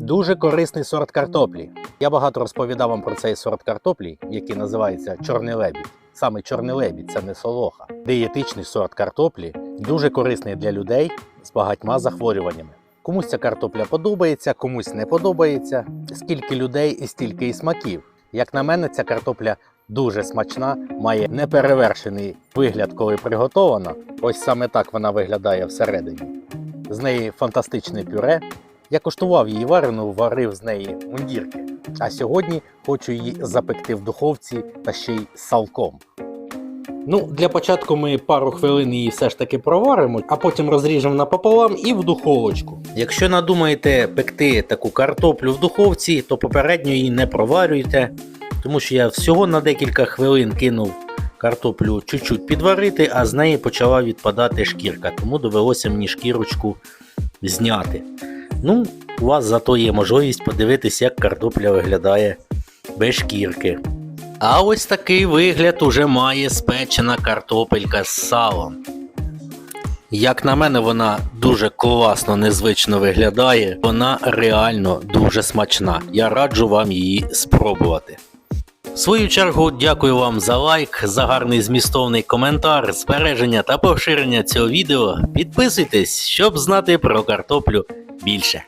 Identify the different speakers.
Speaker 1: Дуже корисний сорт картоплі. Я багато розповідав вам про цей сорт картоплі, який називається чорний лебідь. Саме чорний лебідь це не солоха. Дієтичний сорт картоплі дуже корисний для людей з багатьма захворюваннями. Комусь ця картопля подобається, комусь не подобається. Скільки людей і стільки і смаків. Як на мене, ця картопля дуже смачна, має неперевершений вигляд, коли приготована. Ось саме так вона виглядає всередині. З неї фантастичне пюре. Я коштував її варену, варив з неї мундірки. А сьогодні хочу її запекти в духовці та ще й салком. Ну, для початку ми пару хвилин її все ж таки проваримо, а потім розріжемо напополам і в духовочку. Якщо надумаєте пекти таку картоплю в духовці, то попередньо її не проварюйте, тому що я всього на декілька хвилин кинув картоплю чуть-чуть підварити, а з неї почала відпадати шкірка, тому довелося мені шкірочку зняти. Ну, у вас зато є можливість подивитися, як картопля виглядає без шкірки. А ось такий вигляд уже має спечена картопелька з салом. Як на мене, вона дуже класно, незвично виглядає. Вона реально дуже смачна. Я раджу вам її спробувати. Свою чергу, дякую вам за лайк, за гарний змістовний коментар, збереження та поширення цього відео. Підписуйтесь, щоб знати про картоплю більше.